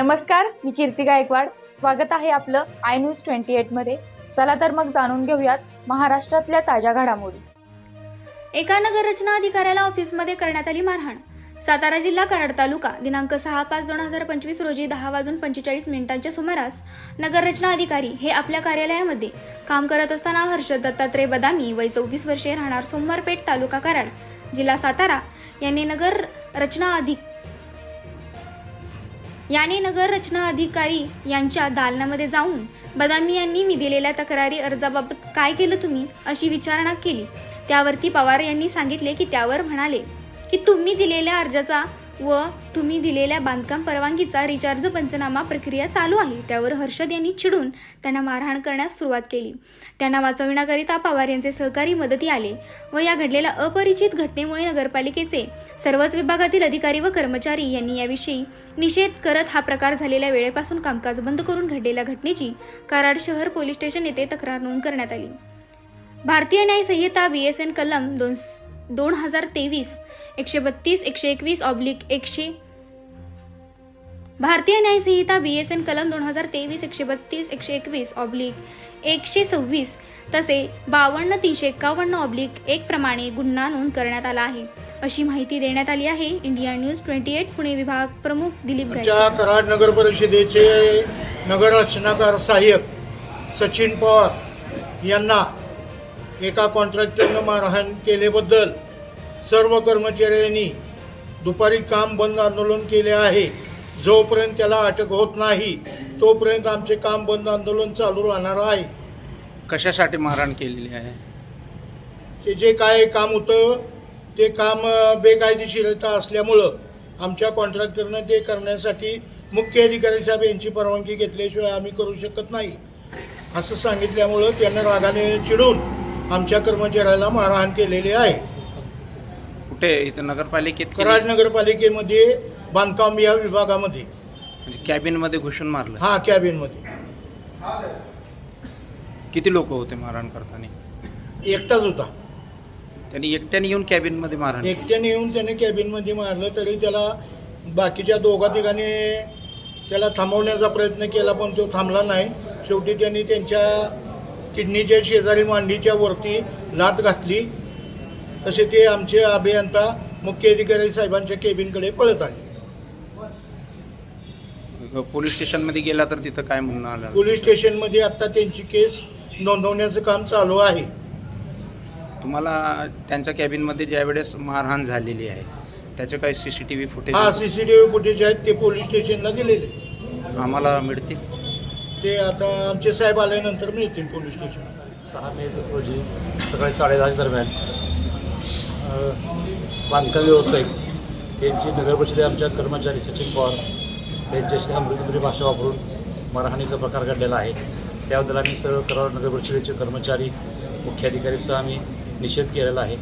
नमस्कार मी कीर्ती गायकवाड. स्वागत आहे आपलं आय न्यूज ट्वेंटी एटमध्ये चला तर मग जाणून घेऊयात महाराष्ट्रातल्या ताज्या घडामोडी. एका नगररचना अधिकाऱ्याला ऑफिसमध्ये करण्यात आली मारहाण. सातारा जिल्हा कराड तालुका दिनांक सहा पाच दोन हजार पंचवीस रोजी दहा वाजून पंचेचाळीस मिनिटांच्या सुमारास नगररचना अधिकारी हे आपल्या कार्यालयामध्ये काम करत असताना हर्षद दत्तात्रय बदामी वय चौतीस वर्षे राहणार सोमवारपेठ तालुका कराड जिल्हा सातारा यांनी नगर रचना अधिक याने नगर रचना अधिकारी यांच्या दालनामध्ये जाऊन बदामी यांनी मी दिलेल्या तक्रारी अर्जाबाबत काय केलं तुम्ही अशी विचारणा केली. त्यावरती पवार यांनी सांगितले की त्यावर म्हणाले की तुम्ही दिलेल्या अर्जाचा व तुम्ही दिलेल्या बांधकाम परवानगीचा रिचार्ज पंचनामा प्रक्रिया चालू आहे. त्यावर हर्षद यांनी चिडून त्यांना मारहाण करण्यास सुरुवात केली. त्यांना वाचविण्याकरिता पवार यांचे सहकारी मदती आले व या घडलेल्या अपरिचित घटनेमुळे नगरपालिकेचे सर्वच विभागातील अधिकारी व कर्मचारी यांनी याविषयी निषेध करत हा प्रकार झालेल्या वेळेपासून कामकाज बंद करून घडलेल्या घटनेची कराड शहर पोलीस स्टेशन येथे तक्रार नोंद करण्यात आली. भारतीय न्याय संहिता बी एस एन कलम दोन दोन हजार तेवीस एकशे बत्तीस एकशे एकवीस ऑब्लिक एकशे. भारतीय न्यायसंहिता बी एस एन कलम दोन हजार तेवीस एकशे बत्तीस एकशे एकवीस ऑब्लिक एकशे सव्वीस तसे बावन्न तीनशे एकावन्न ऑब्लिक एक प्रमाणे गुन्हा नोंद करण्यात आला आहे. अशी माहिती देण्यात आली आहे India news twenty eight Pune विभाग प्रमुख दिलीप कराड नगर परिषदेचे नगर रचनाकार सहाय्यक सचिन पवार यांना एका कॉन्ट्रॅक्टरनं मारहाण केल्याबद्दल सर्व कर्मचाऱ्यांनी दुपारी काम बंद आंदोलन केले आहे. जोपर्यंत त्याला अटक होत नाही तोपर्यंत आमचे काम बंद आंदोलन चालू राहणार आहे. कशासाठी मारहाण केलेली आहे? ते जे काय काम होतं ते काम बेकायदेशीरता असल्यामुळं आमच्या कॉन्ट्रॅक्टरनं ते करण्यासाठी मुख्य अधिकारी साहेब यांची परवानगी घेतल्याशिवाय आम्ही करू शकत नाही. असं सांगितल्यामुळं त्यांना रागाने चिडून आमच्या कर्मचाऱ्याला मारहाण केलेली आहे. कुठे इथं नगरपालिकेत केली? कराड नगरपालिकेमध्ये बांधकाम या विभागामध्ये. म्हणजे कॅबिनमध्ये घुसून मारलं? हा कॅबिनमध्ये. किती लोक होते मारहाण करताना? एकटाच होता. त्यांनी एकट्याने येऊन कॅबिनमध्ये मारहाण केली. एकट्याने येऊन त्याने कॅबिनमध्ये मारलं तरी त्याला बाकीच्या दोघा तिघांनी त्याला थांबवण्याचा प्रयत्न केला पण तो थांबला नाही. शेवटी त्यांनी त्यांच्या किडनीच्या शेजारी मांडीच्या वरती लात घातली. तसे ते आमचे अभियंता मुख्य अधिकारी साहेबांच्या केबिनकडे पळत आले. पोलीस स्टेशनमध्ये गेला तर तिथं काय म्हणणं आलं? पोलीस स्टेशनमध्ये आत्ता त्यांची केस नोंदवण्याचं काम चालू आहे. तुम्हाला त्यांच्या कॅबिनमध्ये ज्या वेळेस मारहाण झालेली आहे त्याचे काही C C T V footage हा C C T V footage आहेत ते पोलीस स्टेशनला दिलेले. आम्हाला मिळतील? ते आता आमचे साहेब आल्यानंतर मिळतील पोलीस स्टेशन. सहा मे रोजी सकाळी साडेदहाच्या दरम्यान अ, बांधकाम व्यावसायिक यांची नगरपरिषदे आमच्या कर्मचारी सचिन पवार यांच्याशी अमृतपुरी भाषा वापरून मारहाणीचा प्रकार घडलेला आहे. त्याबद्दल आम्ही सर्व करार नगर परिषदेचे कर्मचारी मुख्याधिकारीसह आम्ही निषेध केलेला आहे.